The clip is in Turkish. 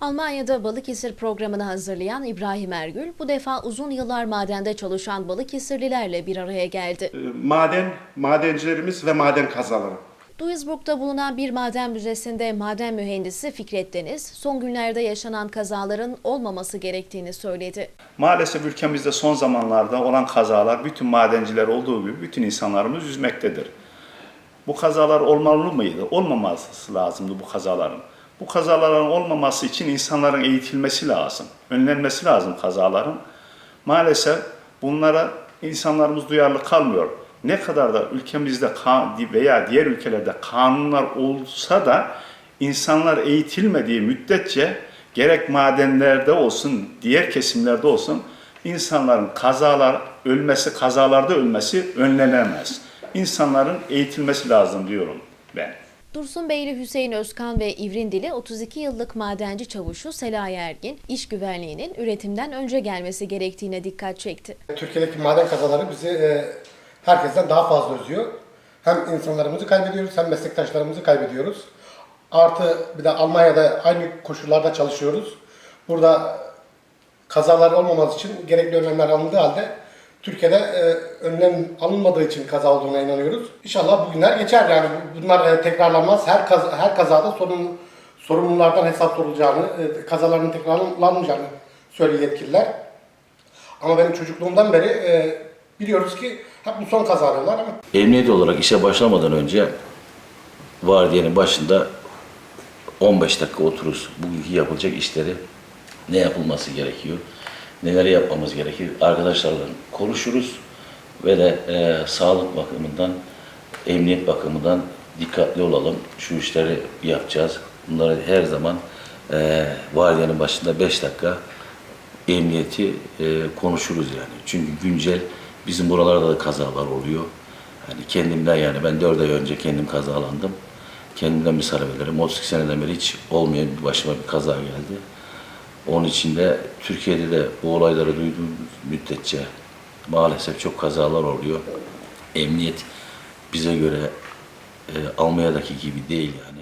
Almanya'da Balıkesir programını hazırlayan İbrahim Ergül bu defa uzun yıllar madende çalışan Balıkesirlilerle bir araya geldi. Ee, Maden, madencilerimiz ve maden kazaları. Duisburg'da bulunan bir maden müzesinde maden mühendisi Fikret Deniz, son günlerde yaşanan kazaların olmaması gerektiğini söyledi. Maalesef ülkemizde son zamanlarda olan kazalar bütün madenciler olduğu gibi bütün insanlarımız üzmektedir. Bu kazalar olmalı mıydı? Olmaması lazımdı bu kazaların. Bu kazaların olmaması için insanların eğitilmesi lazım. Önlenmesi lazım kazaların. Maalesef bunlara insanlarımız duyarlı kalmıyor. Ne kadar da ülkemizde veya diğer ülkelerde kanunlar olsa da insanlar eğitilmediği müddetçe gerek madenlerde olsun, diğer kesimlerde olsun insanların kazalar ölmesi, kazalarda ölmesi önlenemez. İnsanların eğitilmesi lazım diyorum ben. Dursunbeyli Hüseyin Özkan ve İvrindili 32 yıllık madenci çavuşu Selahi Ergin, iş güvenliğinin üretimden önce gelmesi gerektiğine dikkat çekti. Türkiye'deki maden kazaları bizi e, herkesten daha fazla üzüyor. Hem insanlarımızı kaybediyoruz hem meslektaşlarımızı kaybediyoruz. Artı bir de Almanya'da aynı koşullarda çalışıyoruz. Burada kazalar olmaması için gerekli önlemler alındığı halde Türkiye'de e, önlem alınmadığı için kaza olduğuna inanıyoruz. İnşallah bu günler geçer yani bunlar e, tekrarlanmaz. Her kaza, her kazada sorun sorumlulardan hesap sorulacağını, e, kazaların tekrarlanmayacağını söylüyor yetkililer. Ama benim çocukluğumdan beri e, biliyoruz ki hep bu son kazalar ama Emniyet olarak işe başlamadan önce vardiyanın başında 15 dakika otururuz. Bugünkü yapılacak işleri ne yapılması gerekiyor, neler yapmamız gerekir arkadaşlarla konuşuruz ve de e, sağlık bakımından, emniyet bakımından dikkatli olalım. Şu işleri yapacağız. Bunları her zaman e, vardiyanın başında 5 dakika emniyeti e, konuşuruz yani. Çünkü güncel bizim buralarda da kazalar oluyor. Yani kendimden yani ben 4 ay önce kendim kazalandım. Kendimden bir sarı veririm. 32 seneden beri hiç olmayan başıma bir kaza geldi. Onun için de Türkiye'de de bu olayları duyduğumuz müddetçe maalesef çok kazalar oluyor. Emniyet bize göre e, Almanya'daki gibi değil yani.